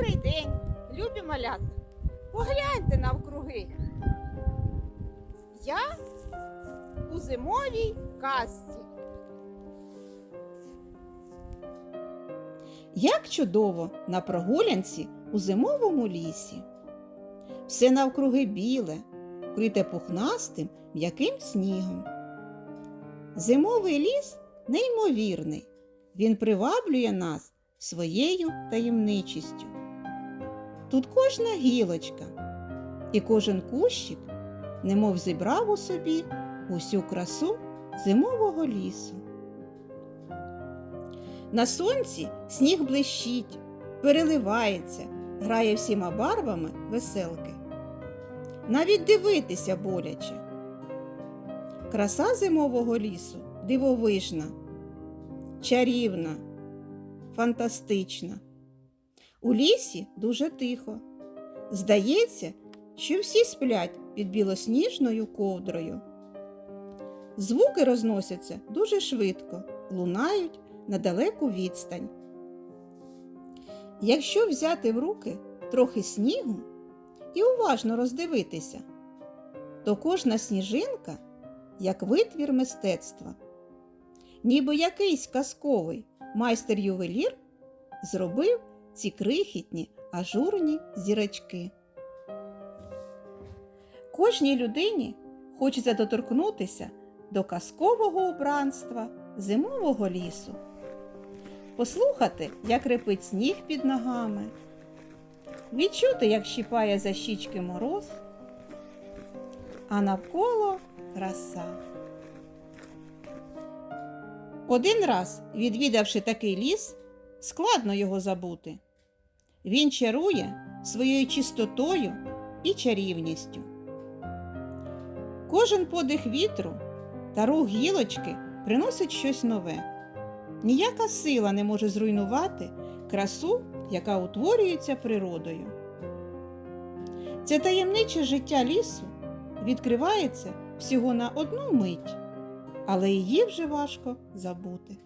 Добрий день, любі малята. Погляньте навкруги. Я у зимовій казці. Як чудово на прогулянці у зимовому лісі. Все навкруги біле, вкрите пухнастим м'яким снігом. Зимовий ліс неймовірний. Він приваблює нас своєю таємничістю. Тут кожна гілочка і кожен кущик немов зібрав у собі усю красу зимового лісу. На сонці сніг блищить, переливається, грає всіма барвами веселки. Навіть дивитися боляче. Краса зимового лісу дивовижна, чарівна, фантастична. У лісі дуже тихо. Здається, що всі сплять під білосніжною ковдрою. Звуки розносяться дуже швидко, лунають на далеку відстань. Якщо взяти в руки трохи снігу і уважно роздивитися, то кожна сніжинка як витвір мистецтва, ніби якийсь казковий майстер-ювелір зробив ці крихітні ажурні зірочки. Кожній людині хочеться доторкнутися до казкового убранства зимового лісу, послухати, як репить сніг під ногами, відчути, як щіпає за щічки мороз, а навколо краса. Один раз, відвідавши такий ліс, складно його забути. Він чарує своєю чистотою і чарівністю. Кожен подих вітру та рух гілочки приносить щось нове. Ніяка сила не може зруйнувати красу, яка утворюється природою. Це таємниче життя лісу відкривається всього на одну мить, але її вже важко забути.